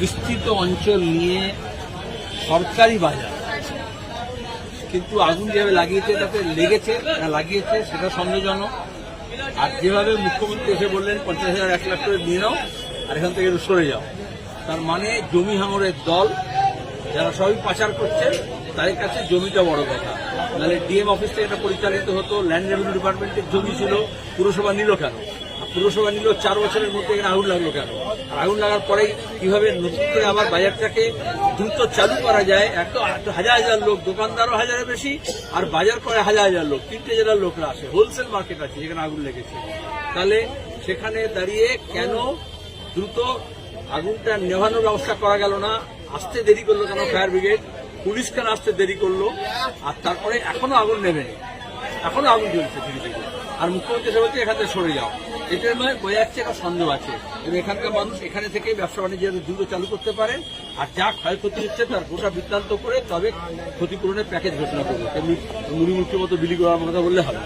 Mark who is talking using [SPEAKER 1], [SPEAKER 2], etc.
[SPEAKER 1] বিস্তৃত অঞ্চল নিয়ে সরকারি বাজার। কিন্তু আগুন যেভাবে লাগিয়েছে, তাতে লেগেছে, না লাগিয়েছে, সেটা সন্দেহজনক। আর যেভাবে মুখ্যমন্ত্রী এসে বললেন, পঞ্চাশ হাজার এক লাখ করে নিয়ে নাও, আর এখান থেকে সরে যাও। তার মানে জমি হাঙরের দল, যারা সবই পাচার করছে, তাদের কাছে জমিটা বড় কথা। নাহলে ডিএম অফিস থেকে এটা পরিচালিত হতো ল্যান্ড রেভিনিউ ডিপার্টমেন্টের জমি ছিল, পুরসভা নিল কেন? পুরসভা নিল, চার বছরের মধ্যে এখানে আগুন লাগল কেন? আর আগুন লাগার পরেই কীভাবে নতুন করে আবার বাজারটাকে দ্রুত চালু করা যায় এত হাজার হাজার লোক, দোকানদারও হাজারের বেশি, আর বাজার করে হাজার হাজার লোক, তিনটে জেলার লোকরা আসে হোলসেল মার্কেট আছে যেখানে আগুন লেগেছে। তাহলে সেখানে দাঁড়িয়ে কেন দ্রুত আগুনটা নেভানোর ব্যবস্থা করা গেল না? আসতে দেরি করল কেন ফায়ার ব্রিগেড? পুলিশ কেন আসতে দেরি করল? আর তারপরে এখনও আগুন নেবেনি এখনও আগুন জ্বলছে। ধীরে ধীরে আর মুখ্যমন্ত্রী হিসেবে বলছে এখান থেকে সরে যাও। এটার মানে বয়ে যাচ্ছে একটা সন্দেহ আছে। এবং এখানকার মানুষ এখানে থেকে ব্যবসা বাণিজ্য দ্রুত চালু করতে পারে, আর যা ক্ষয়ক্ষতি হচ্ছে তার গোটা বৃত্তান্ত করে তবে ক্ষতিপূরণের প্যাকেজ ঘোষণা করবে। মুড়ি মুখ্যমন্ত্রী মতো বিলি করার কথা বললে হবে।